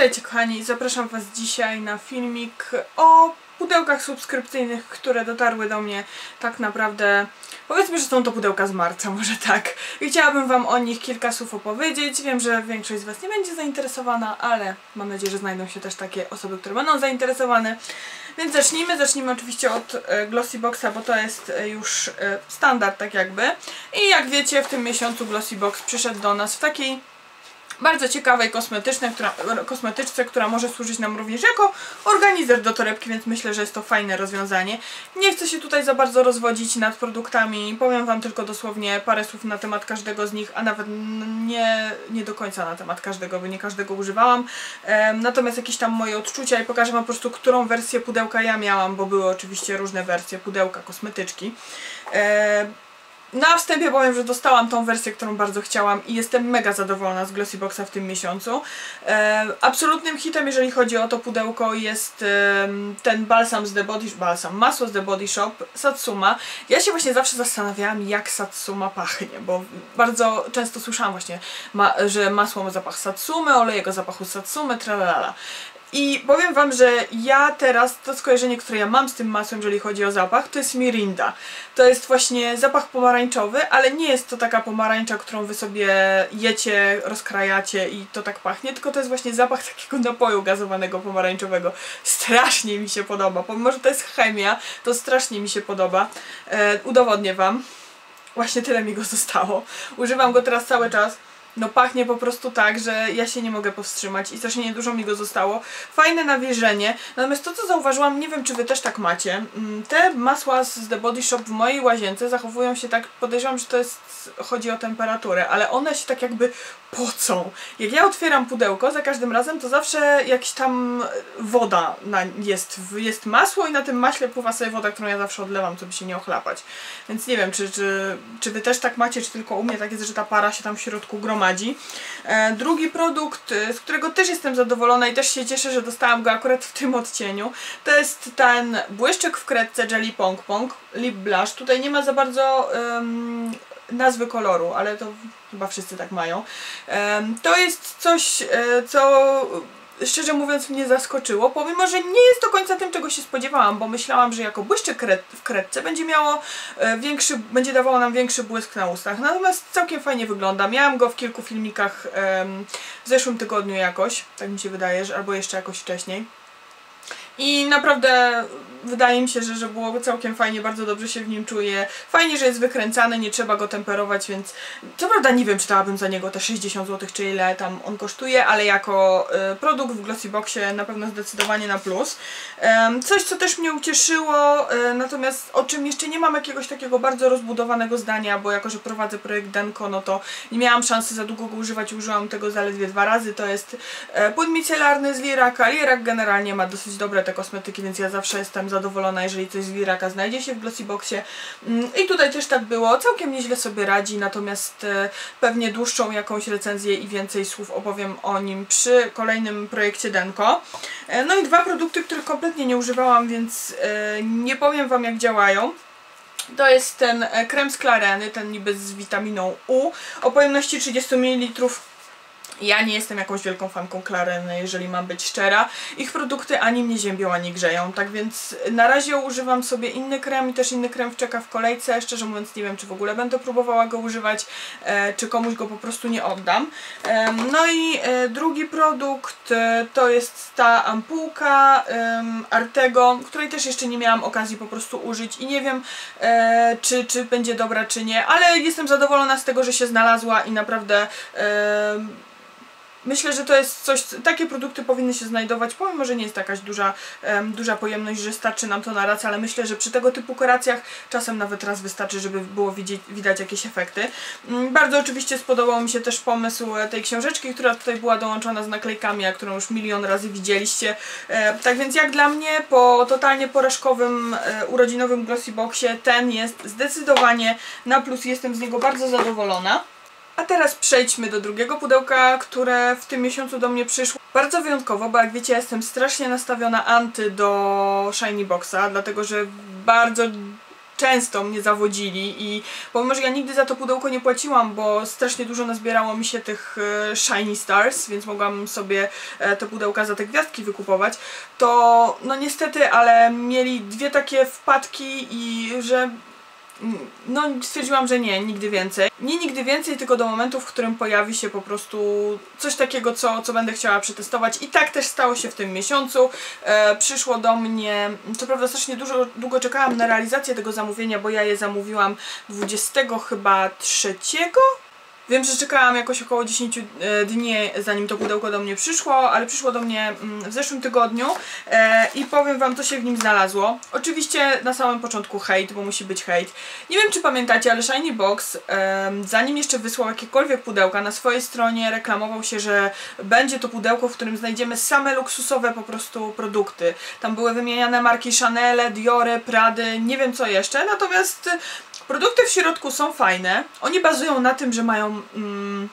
Witajcie kochani, zapraszam Was dzisiaj na filmik o pudełkach subskrypcyjnych, które dotarły do mnie tak naprawdę, powiedzmy, że są to pudełka z marca, może tak. I chciałabym Wam o nich kilka słów opowiedzieć. Wiem, że większość z Was nie będzie zainteresowana, ale mam nadzieję, że znajdą się też takie osoby, które będą zainteresowane. Więc zacznijmy. Zacznijmy oczywiście od e, Glossy Boxa, bo to jest e, już e, standard tak jakby. I jak wiecie, w tym miesiącu Glossy Box przyszedł do nas w takiej bardzo ciekawej kosmetycznej, która, kosmetyczce, która może służyć nam również jako organizer do torebki, więc myślę, że jest to fajne rozwiązanie. Nie chcę się tutaj za bardzo rozwodzić nad produktami, powiem Wam tylko dosłownie parę słów na temat każdego z nich, a nawet nie, nie do końca na temat każdego, bo nie każdego używałam. natomiast jakieś tam moje odczucia i pokażę Wam po prostu, którą wersję pudełka ja miałam, bo były oczywiście różne wersje pudełka, kosmetyczki. Na wstępie powiem, że dostałam tą wersję, którą bardzo chciałam i jestem mega zadowolona z Glossyboxa w tym miesiącu. E, absolutnym hitem, jeżeli chodzi o to pudełko jest e, ten balsam z The Body balsam, masło z The Body Shop, Satsuma. Ja się właśnie zawsze zastanawiałam, jak Satsuma pachnie, bo bardzo często słyszałam właśnie, ma, że masło ma zapach Satsumy, olej jego zapachu Satsumy, tralalala. I powiem Wam, że ja teraz, to skojarzenie, które ja mam z tym masłem, jeżeli chodzi o zapach, to jest Mirinda. To jest właśnie zapach pomarańczowy, ale nie jest to taka pomarańcza, którą Wy sobie jecie, rozkrajacie i to tak pachnie, tylko to jest właśnie zapach takiego napoju gazowanego pomarańczowego. Strasznie mi się podoba, pomimo, że to jest chemia, to strasznie mi się podoba. E, udowodnię Wam. Właśnie tyle mi go zostało. Używam go teraz cały czas no pachnie po prostu tak, że ja się nie mogę powstrzymać i strasznie niedużo mi go zostało. Fajne nawilżenie, natomiast to co zauważyłam, nie wiem czy wy też tak macie, mm, te masła z The Body Shop w mojej łazience zachowują się tak, podejrzewam, że to jest, chodzi o temperaturę, ale one się tak jakby pocą. Jak ja otwieram pudełko za każdym razem, to zawsze jakaś tam woda na, jest, jest masło i na tym maśle pływa sobie woda, którą ja zawsze odlewam, żeby się nie ochlapać. Więc nie wiem, czy, czy, czy wy też tak macie, czy tylko u mnie tak jest, że ta para się tam w środku gromadzi gromadzi. E, drugi produkt, e, z którego też jestem zadowolona i też się cieszę, że dostałam go akurat w tym odcieniu, to jest ten błyszczyk w kredce Jelly Pong Pong Lip Blush. Tutaj nie ma za bardzo um, nazwy koloru, ale to chyba wszyscy tak mają. Um, to jest coś, e, co szczerze mówiąc mnie zaskoczyło, pomimo, że nie jest do końca tym, czego się spodziewałam, bo myślałam, że jako błyszczyk w kredce będzie miało e, większy, będzie dawało nam większy błysk na ustach. Natomiast całkiem fajnie wygląda. Miałam go w kilku filmikach w zeszłym tygodniu jakoś, tak mi się wydaje, że, albo jeszcze jakoś wcześniej. I naprawdę wydaje mi się, że, że było całkiem fajnie, bardzo dobrze się w nim czuję. Fajnie, że jest wykręcany, nie trzeba go temperować, więc co prawda nie wiem, czy dałabym za niego te 60 zł, czy ile tam on kosztuje, ale jako y, produkt w Glossyboxie na pewno zdecydowanie na plus. Um, coś, co też mnie ucieszyło, y, natomiast o czym jeszcze nie mam jakiegoś takiego bardzo rozbudowanego zdania, bo jako, że prowadzę projekt Denko, no to nie miałam szansy za długo go używać, użyłam tego zaledwie dwa razy. To jest y, płyn micelarny z Liraka. Lirak generalnie ma dosyć dobre te kosmetyki, więc ja zawsze jestem zadowolona, jeżeli coś z Liraka znajdzie się w Glossyboxie. Mm, I tutaj też tak było, całkiem nieźle sobie radzi, natomiast e, pewnie dłuższą jakąś recenzję i więcej słów opowiem o nim przy kolejnym projekcie Denko. E, no i dwa produkty, których kompletnie nie używałam, więc e, nie powiem Wam jak działają. To jest ten krem z Klareny, ten niby z witaminą U o pojemności 30 ml ja nie jestem jakąś wielką fanką Klareny, jeżeli mam być szczera. Ich produkty ani mnie ziębią, ani grzeją, tak więc na razie używam sobie inny krem i też inny krem czeka w kolejce. Szczerze mówiąc nie wiem, czy w ogóle będę próbowała go używać, e, czy komuś go po prostu nie oddam. No i e, drugi produkt e, to jest ta ampułka Artego, której też jeszcze nie miałam okazji po prostu użyć i nie wiem, czy, czy będzie dobra, czy nie, ale jestem zadowolona z tego, że się znalazła i naprawdę Myślę, że to jest coś, takie produkty powinny się znajdować, pomimo, że nie jest jakaś duża, um, duża pojemność, że starczy nam to na raz, ale myślę, że przy tego typu kuracjach czasem nawet raz wystarczy, żeby było widzieć, widać jakieś efekty. Um, bardzo oczywiście spodobał mi się też pomysł e, tej książeczki, która tutaj była dołączona z naklejkami, a którą już milion razy widzieliście. E, tak więc jak dla mnie po totalnie porażkowym e, urodzinowym Glossy Boxie ten jest zdecydowanie na plus, jestem z niego bardzo zadowolona. A teraz przejdźmy do drugiego pudełka, które w tym miesiącu do mnie przyszło. Bardzo wyjątkowo, bo jak wiecie, jestem strasznie nastawiona anty do Shiny Boxa, dlatego że bardzo często mnie zawodzili i pomimo, że ja nigdy za to pudełko nie płaciłam, bo strasznie dużo nazbierało mi się tych e, Shiny Stars, więc mogłam sobie e, te pudełka za te gwiazdki wykupować, to no niestety, ale mieli dwie takie wpadki i że no stwierdziłam, że nie, nigdy więcej. Nie nigdy więcej, tylko do momentu, w którym pojawi się po prostu coś takiego, co, co będę chciała przetestować. I tak też stało się w tym miesiącu. E, przyszło do mnie, co prawda strasznie dużo, długo czekałam na realizację tego zamówienia, bo ja je zamówiłam 20 chyba trzeciego Wiem, że czekałam jakoś około 10 e, dni, zanim to pudełko do mnie przyszło, ale przyszło do mnie mm, w zeszłym tygodniu e, i powiem Wam, co się w nim znalazło. Oczywiście na samym początku hejt, bo musi być hejt. Nie wiem, czy pamiętacie, ale Shiny Box, zanim jeszcze wysłał jakiekolwiek pudełka, na swojej stronie reklamował się, że będzie to pudełko, w którym znajdziemy same luksusowe po prostu produkty. Tam były wymieniane marki Chanel, Diory, Prady, nie wiem co jeszcze, natomiast Produkty w środku są fajne. Oni bazują na tym, że mają mm,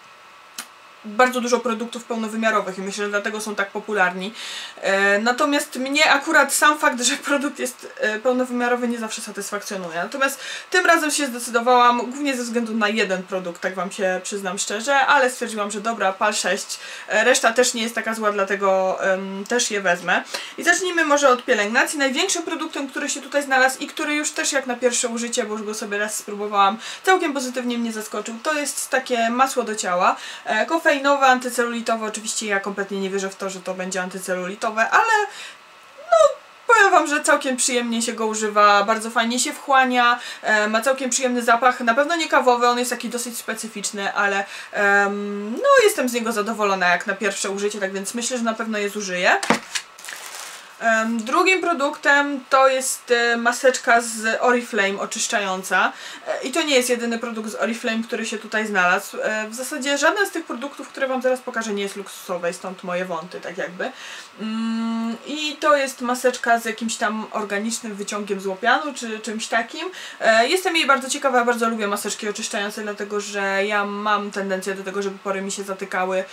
bardzo dużo produktów pełnowymiarowych i myślę, że dlatego są tak popularni. E, natomiast mnie akurat sam fakt, że produkt jest e, pełnowymiarowy nie zawsze satysfakcjonuje. Natomiast tym razem się zdecydowałam, głównie ze względu na jeden produkt, tak Wam się przyznam szczerze, ale stwierdziłam, że dobra, PAL 6, e, reszta też nie jest taka zła, dlatego też je wezmę. I zacznijmy może od pielęgnacji. Największym produktem, który się tutaj znalazł i który już też jak na pierwsze użycie, bo już go sobie raz spróbowałam, całkiem pozytywnie mnie zaskoczył, to jest takie masło do ciała. E, kofeinowe, antycelulitowe, oczywiście ja kompletnie nie wierzę w to, że to będzie antycelulitowe, ale no powiem Wam, że całkiem przyjemnie się go używa, bardzo fajnie się wchłania, e, ma całkiem przyjemny zapach, na pewno nie kawowy, on jest taki dosyć specyficzny, ale no jestem z niego zadowolona jak na pierwsze użycie, tak więc myślę, że na pewno je zużyję. Drugim produktem to jest e, maseczka z Oriflame oczyszczająca e, i to nie jest jedyny produkt z Oriflame, który się tutaj znalazł. E, w zasadzie żaden z tych produktów, które Wam zaraz pokażę nie jest luksusowy, stąd moje wąty tak jakby. Mm, I to jest maseczka z jakimś tam organicznym wyciągiem z łopianu czy czymś takim. Jestem jej bardzo ciekawa, bardzo lubię maseczki oczyszczające, dlatego że ja mam tendencję do tego, żeby pory mi się zatykały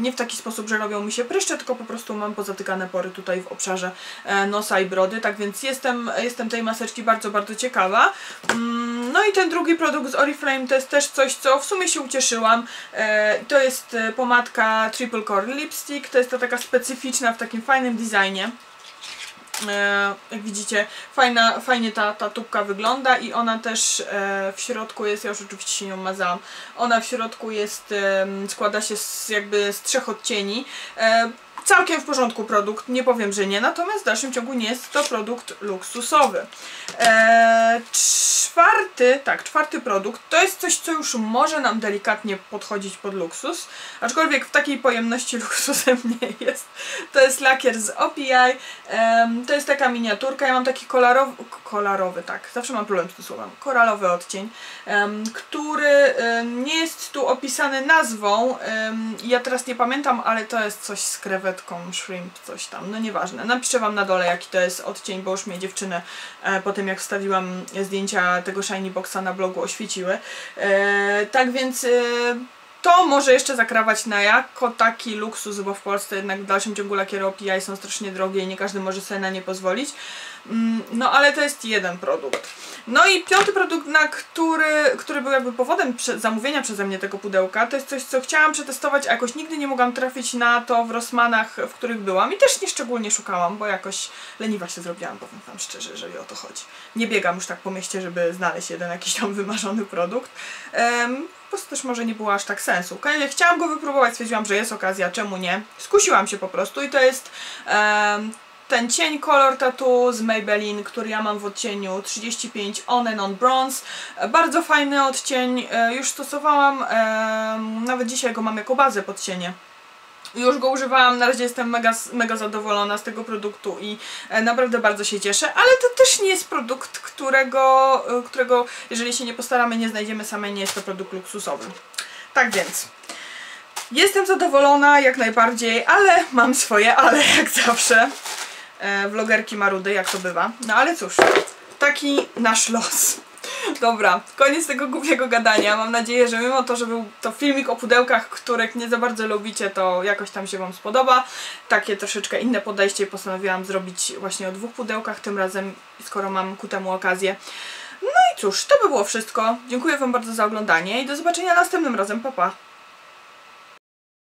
nie w taki sposób, że robią mi się pryszcze, tylko po prostu mam pozatykane pory tutaj tutaj w obszarze e, nosa i brody, tak więc jestem, jestem tej maseczki bardzo, bardzo ciekawa. Mm, no i ten drugi produkt z Oriflame to jest też coś, co w sumie się ucieszyłam. E, to jest e, pomadka Triple Core Lipstick, to jest to taka specyficzna w takim fajnym designie. jak widzicie, fajna, fajnie ta, ta tubka wygląda i ona też w środku jest, ja już oczywiście się nią mazałam, ona w środku jest, składa się z, jakby z trzech odcieni całkiem w porządku produkt, nie powiem, że nie, natomiast w dalszym ciągu nie jest to produkt luksusowy. Eee, czwarty, tak, czwarty produkt to jest coś, co już może nam delikatnie podchodzić pod luksus, aczkolwiek w takiej pojemności luksusem nie jest. To jest lakier z OPI, eee, to jest taka miniaturka, ja mam taki kolorowy, kolorowy, tak, zawsze mam problem z tym słowem, koralowy odcień, który nie jest tu opisany nazwą, ja teraz nie pamiętam, ale to jest coś z krewetką krewetką, shrimp, coś tam, no nieważne. Napiszę Wam na dole jaki to jest odcień, bo już mnie dziewczyny e, po tym jak wstawiłam zdjęcia tego Shiny Boxa na blogu oświeciły. E, tak więc... E, to może jeszcze zakrawać na jako taki luksus, bo w Polsce jednak w dalszym ciągu lakiery OPI są strasznie drogie i nie każdy może sobie na nie pozwolić. Mm, no ale to jest jeden produkt. No i piąty produkt, na który, który był jakby powodem zamówienia przeze mnie tego pudełka, to jest coś, co chciałam przetestować, a jakoś nigdy nie mogłam trafić na to w Rossmanach, w których byłam i też nie szczególnie szukałam, bo jakoś leniwa się zrobiłam, powiem Wam szczerze, jeżeli o to chodzi. Nie biegam już tak po mieście, żeby znaleźć jeden jakiś tam wymarzony produkt. Um, po prostu też może nie było aż tak sensu. Chciałam go wypróbować, stwierdziłam, że jest okazja, czemu nie. Skusiłam się po prostu i to jest um, ten cień Color Tattoo z Maybelline, który ja mam w odcieniu 35 On and On Bronze. Bardzo fajny odcień, e, już stosowałam, nawet dzisiaj go mam jako bazę pod cienie. Już go używałam, na razie jestem mega, mega zadowolona z tego produktu i e, naprawdę bardzo się cieszę, ale to też nie jest produkt, którego, e, którego jeżeli się nie postaramy, nie znajdziemy same, nie jest to produkt luksusowy. Tak więc, jestem zadowolona jak najbardziej, ale mam swoje ale jak zawsze e, vlogerki marudy, jak to bywa. No ale cóż, taki nasz los. Dobra, koniec tego głupiego gadania. Mam nadzieję, że mimo to, że był to filmik o pudełkach, których nie za bardzo lubicie, to jakoś tam się Wam spodoba. Takie troszeczkę inne podejście postanowiłam zrobić właśnie o dwóch pudełkach tym razem, skoro mam ku temu okazję. No i cóż, to by było wszystko. Dziękuję Wam bardzo za oglądanie i do zobaczenia następnym razem. Pa, pa.